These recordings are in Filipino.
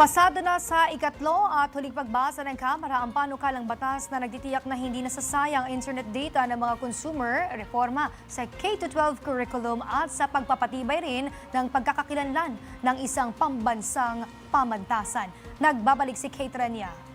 Pasado na sa ikatlo at huling pagbasa ng Kamara ang panukalang batas na nagtitiyak na hindi nasasayang internet data ng mga consumer, reforma sa K-12 curriculum at sa pagpapatibay rin ng pagkakakilanlan ng isang pambansang pamantasan. Nagbabalik si Kate Rania.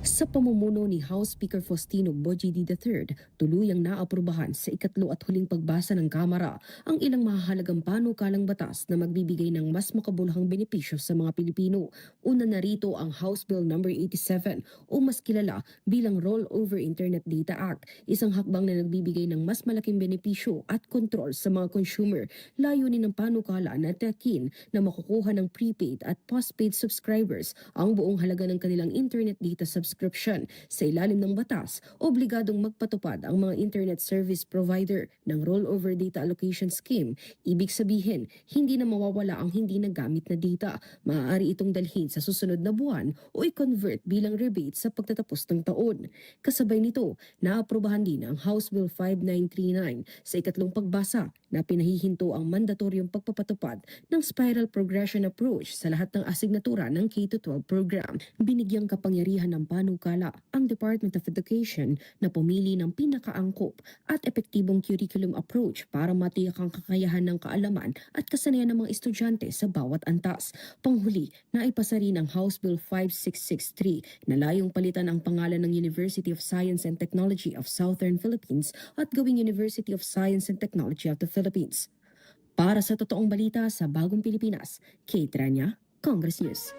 Sa pamumuno ni House Speaker Faustino Bojidi III, tuluyang naaprubahan sa ikatlo at huling pagbasa ng Kamara ang ilang mahahalagang panukalang batas na magbibigay ng mas makabuluhang benepisyo sa mga Pilipino. Una na rito ang House Bill No. 87 o mas kilala bilang Rollover Internet Data Act, isang hakbang na nagbibigay ng mas malaking benepisyo at kontrol sa mga consumer. Layunin ng panukala na takin na makukuha ng prepaid at postpaid subscribers ang buong halaga ng kanilang internet data subscription. Sa ilalim ng batas, obligadong magpatupad ang mga internet service provider ng rollover data allocation scheme. Ibig sabihin, hindi na mawawala ang hindi nagamit na data. Maaari itong dalhin sa susunod na buwan o i-convert bilang rebate sa pagtatapos ng taon. Kasabay nito, naaprubahan din ang House Bill 5939 sa ikatlong pagbasa na pinahihinto ang mandatoryong pagpapatupad ng spiral progression approach sa lahat ng asignatura ng K-12 program. Binigyang kapangyarihan ng panukala ang Department of Education na pumili ng pinakaangkop at epektibong curriculum approach para matiyak ang kakayahan ng kaalaman at kasanayan ng mga estudyante sa bawat antas. Panghuli, naipasa rin ang House Bill 5663 na layong palitan ang pangalan ng University of Science and Technology of Southern Philippines at gawing University of Science and Technology of the Philippines. Para sa totoong balita sa Bagong Pilipinas, Kate Rania, Congress News.